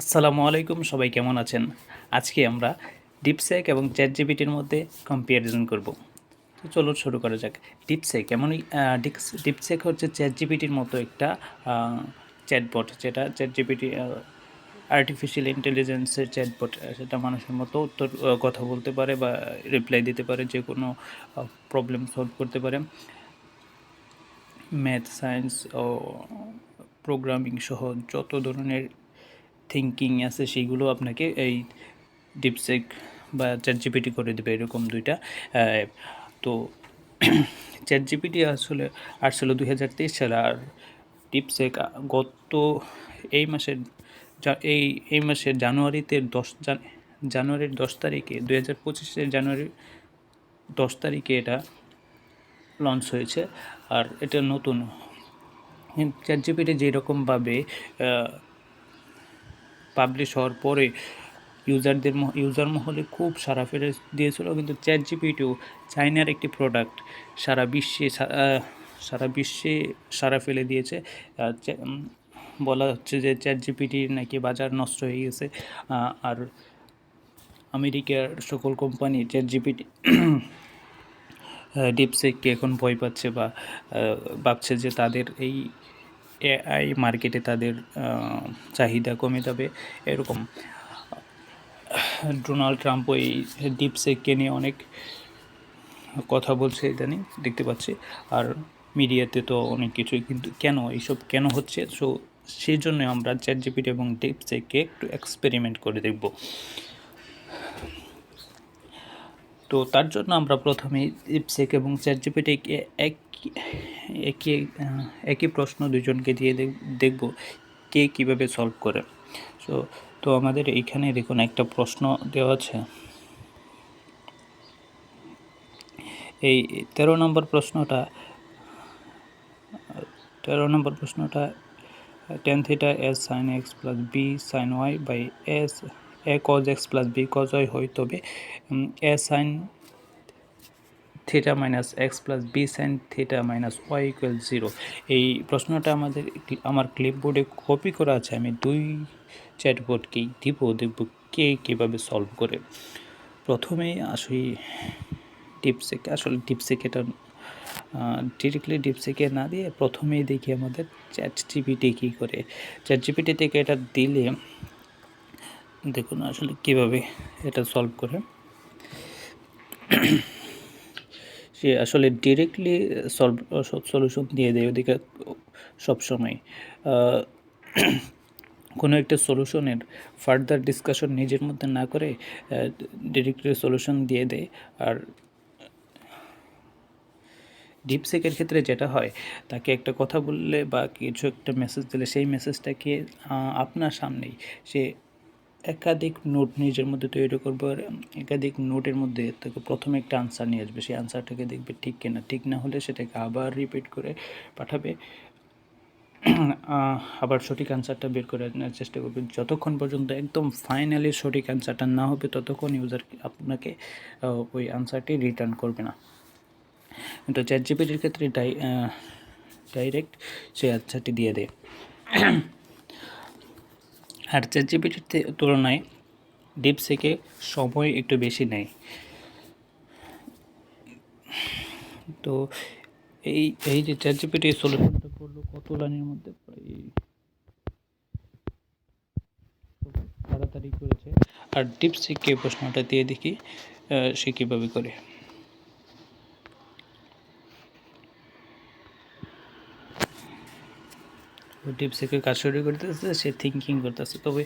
আসসালামু আলাইকুম, সবাই কেমন আছেন? আজকে আমরা ডিপসেক এবং চ্যাট জিবিটির মধ্যে কম্পারিজন করব। তো চলো শুরু করা যাক। ডিপসেক এমনই ডিপসেক হচ্ছে চ্যাট জিবিটির মতো একটা চ্যাটবট যেটা চ্যাট জিপিটি আর্টিফিশিয়াল ইন্টেলিজেন্সের চ্যাটবট সেটা মানুষের মতো উত্তর কথা বলতে পারে বা রিপ্লাই দিতে পারে, যে কোনো প্রবলেম সলভ করতে পারে। ম্যাথ সায়েন্স ও প্রোগ্রামিং সহ যত ধরনের থিঙ্কিং আছে সেইগুলো আপনাকে এই ডিপসেক বা চ্যাট জিপিটি করে দেবে, এরকম দুইটা তো চ্যাট জিপিটি আসলে আসলে দুই হাজার তেইশ সালে, আর ডিপসেক গত এই মাসের এই এই মাসের জানুয়ারিতে দশ জান, জানুয়ারির দশ তারিখে, দুই হাজার পঁচিশের জানুয়ারির দশ তারিখে এটা লঞ্চ হয়েছে, আর এটা নতুন। চ্যাট জিপিটি যেরকমভাবে পাবলিশ হওয়ার পরে ইউজারদের ইউজার মহলে খুব সারা ফেলে দিয়েছিল। কিন্তু চ্যাট জিপিটিও চাইনার একটি প্রোডাক্ট সারা বিশ্বে সারা বিশ্বে সারা ফেলে দিয়েছে। বলা হচ্ছে যে চ্যাট জিপিটির নাকি বাজার নষ্ট হয়ে গেছে। আর আমেরিকার সকল কোম্পানি চ্যাট জিপিটি ডিপসেককে এখন ভয় পাচ্ছে বা ভাবছে যে তাদের এই এআই মার্কেটে তাদের চাহিদা কমে যাবে, এরকম। ডোনাল্ড ট্রাম্প ওই ডিপসেককে নিয়ে অনেক কথা বলছে ইদানিং, দেখতে পাচ্ছি। আর মিডিয়াতে তো অনেক কিছুই, কিন্তু কেন, এইসব কেন হচ্ছে? সো সেই জন্য আমরা চ্যাট জিপিটি এবং ডিপ ডিপসেককে একটু এক্সপেরিমেন্ট করে দেখব। তো তার জন্য আমরা প্রথমে ইপসেক এবং চ্যাট জিপিটিকে একই একই একই প্রশ্ন দুজনকে দিয়ে দেখ- দেখব কে কীভাবে সলভ করে। সো তো আমাদের এইখানে দেখুন একটা প্রশ্ন দেওয়া আছে। এই তেরো নম্বর প্রশ্নটা, তেরো নম্বর প্রশ্নটা tan theta S sine X plus B sine Y by S A cos X plus B cos Y হয়, তবে A sine theta minus X plus B sine theta minus Y equal zero এই প্রশ্নটা আমাদের আমার ক্লিপবোর্ডে copy করা আছে, আমি দুই চ্যাটবোর্ডকেই দিব, দেখব কে কীভাবে সলভ করে। প্রথমেই আসি ডিপসেক আসলে ডিপসেক এটা ডিরেক্টলি ডিপসেকে না দিয়ে প্রথমেই দেখি আমাদের চ্যাট জিপিটি কী করে। চ্যাট জিপিটি থেকে এটা দিলে দেখুন আসলে কীভাবে এটা সলভ করে। সে আসলে ডিরেক্টলি সলভ সলিউশন দিয়ে দেয় ওদিকে সবসময় কোনো একটা সলিউশনের ফার্দার ডিসকাশন নিজের মধ্যে না করে ডিরেক্টলি সলিউশন দিয়ে দেয়। আর ডিপসেকের ক্ষেত্রে যেটা হয়, তাকে একটা কথা বললে বা কিছু একটা মেসেজ দিলে সেই মেসেজটাকে আপনার সামনেই সে একাধিক নোট নিজের মধ্যে তৈরি করব আর একাধিক নোটের মধ্যে তাকে প্রথমে একটা আনসার নিয়ে আসবে। সেই আনসারটাকে দেখবে ঠিক কিনা, ঠিক না হলে সেটাকে আবার রিপিট করে পাঠাবে। আবার সঠিক আনসারটা বের করে নেওয়ার চেষ্টা করবে। যতক্ষণ পর্যন্ত একদম ফাইনালি সঠিক আনসারটা না হবে, ততক্ষণ ইউজার আপনাকে ওই আনসারটি রিটার্ন করবে না। কিন্তু চ্যাট জিপিটির ক্ষেত্রে ডাই ডাইরেক্ট সেই আনসারটি দিয়ে দেয় আর চ্যাট জিপিটির তুলনায় ডিপসেকে সময় একটু বেশি নেয়। তো এই এই যে চ্যাট জিপিটি সলিউশনটা করল, কত লাইনের মধ্যে তাড়াতাড়ি করেছে। আর ডিপসেককে প্রশ্নটা দিয়ে দেখি সে কীভাবে করে। ডিপসেকের কাজ শুরু করতেছে, সে থিঙ্কিং করতেছে। তবে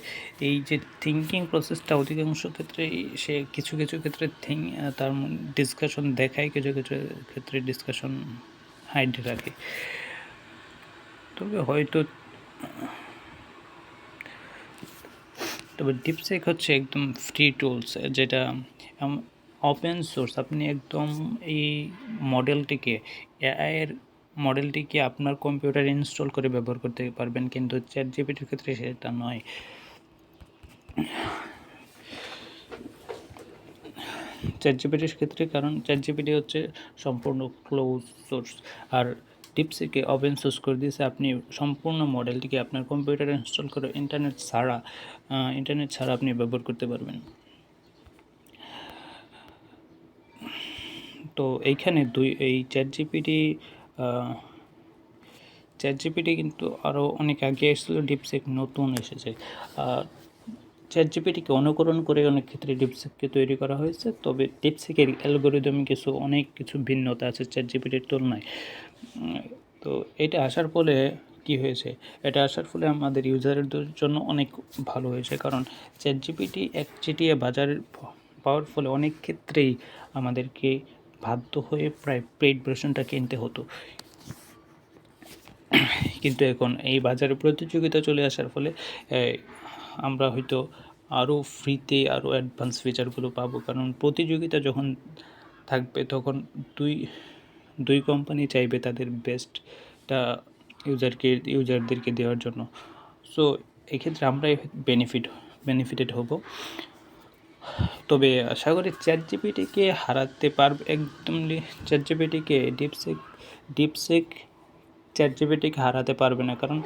এই যে থিঙ্কিং প্রসেসটা অধিকাংশ ক্ষেত্রে সে কিছু কিছু ক্ষেত্রে থিঙ্ক তার ডিসকাশন দেখায়, কিছু কিছু ক্ষেত্রে ডিসকাশন হাইড রাখে। তবে হয়তো, তবে ডিপসেক হচ্ছে একদম ফ্রি টুলস যেটা ওপেন সোর্স আপনি একদম এই মডেলটিকে এআইয়ের মডেলটিকে আপনার কম্পিউটারে ইনস্টল করে ব্যবহার করতে পারবেন? কিন্তু চ্যাট জিপিটির ক্ষেত্রে সেটা নয়। চ্যাট জিপিটির ক্ষেত্রে কারণ চ্যাট জিপিটি হচ্ছে সম্পূর্ণ ক্লোজ সোর্স আর ডিপসিকে ওপেন সোর্স করে দিয়েছে আপনি সম্পূর্ণ মডেলটিকে আপনার কম্পিউটারে ইনস্টল করে ইন্টারনেট ছাড়া ইন্টারনেট ছাড়া আপনি ব্যবহার করতে পারবেন। তো এইখানে দুই, এই চ্যাট জিপিটি চ্যাট জিপিটি কিন্তু আরও অনেক আগে এসেছিল ডিপসেক নতুন এসেছে। চ্যাট জিপিটিকে অনুকরণ করে অনেক ক্ষেত্রে ডিপসেককে তৈরি করা হয়েছে, তবে ডিপসেকের অ্যালগোরিদম কিছু, অনেক কিছু ভিন্নতা আছে চ্যাট জিপিটির তুলনায়। তো এটা আসার ফলে কি হয়েছে? এটা আসার ফলে আমাদের ইউজারদের জন্য অনেক ভালো হয়েছে, কারণ চ্যাট জিপিটি এক চিটিয়ে বাজারে পাওয়ার ফলে অনেক ক্ষেত্রেই আমাদেরকে বাধ্য হয়ে প্রায় পেইড ভার্সনটা কিনতে হতো। কিন্তু এখন এই বাজারে প্রতিযোগিতা চলে আসার ফলে আমরা হয়তো আরও ফ্রিতে আরও অ্যাডভান্স ফিচারগুলো পাবো। কারণ প্রতিযোগিতা যখন থাকবে, তখন দুই দুই কোম্পানি চাইবে তাদের বেস্টটা ইউজারকে ইউজারদেরকে দেওয়ার জন্য। সো এক্ষেত্রে আমরাই বেনিফিট বেনিফিটেড হব। তবে আশা করি চ্যাট জিপিটিকে হারাতে পারবে একদমই চ্যাট জিপিটিকে ডিপসেক ডিপসেক চ্যাট জিপিটিকে হারাতে পারবে না। কারণ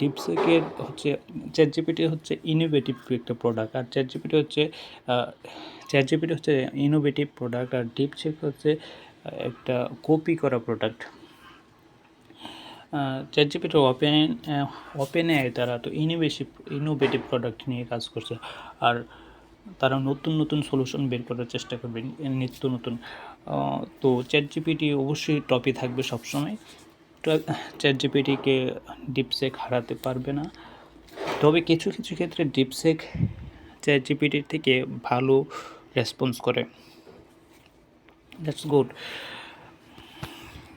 ডিপসেকের হচ্ছে চ্যাট জিপিটি হচ্ছে ইনোভেটিভ একটা প্রোডাক্ট আর চ্যাট জিপিটি হচ্ছে চ্যাট জিপিটি হচ্ছে ইনোভেটিভ প্রোডাক্ট আর ডিপসেক হচ্ছে একটা কপি করা product chat GPT open open AI তারা তো ইনোভেটিভ ইনোভেটিভ প্রোডাক্ট নিয়ে কাজ করছে। আর তারা নতুন নতুন সলিউশন বের করার চেষ্টা করবে নিত্য নতুন। তো চ্যাট জিপিটি অবশ্যই টপে থাকবে সবসময়। চ্যাট জিপিটিকে ডিপসেক হারাতে পারবে না। তবে কিছু কিছু ক্ষেত্রে ডিপসেক চ্যাট জিপিটির থেকে ভালো রেসপন্স করে। দ্যাটস গুড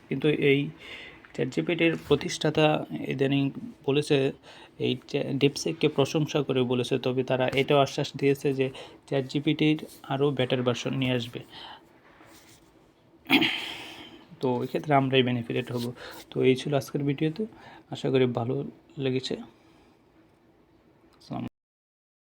কিন্তু এই চ্যাট জিপিটির প্রতিষ্ঠাতা ইদানিং বলেছে, এই ডিপসেককে প্রশংসা করে বলেছে, তবে তারা এটাও আশ্বাস দিয়েছে যে চ্যাট জিপিটির আরও বেটার ভার্সন নিয়ে আসবে। তো এক্ষেত্রে আমরাই বেনিফিটেড হব। তো এই ছিল আজকের ভিডিওতে। আশা করি ভালো লেগেছে।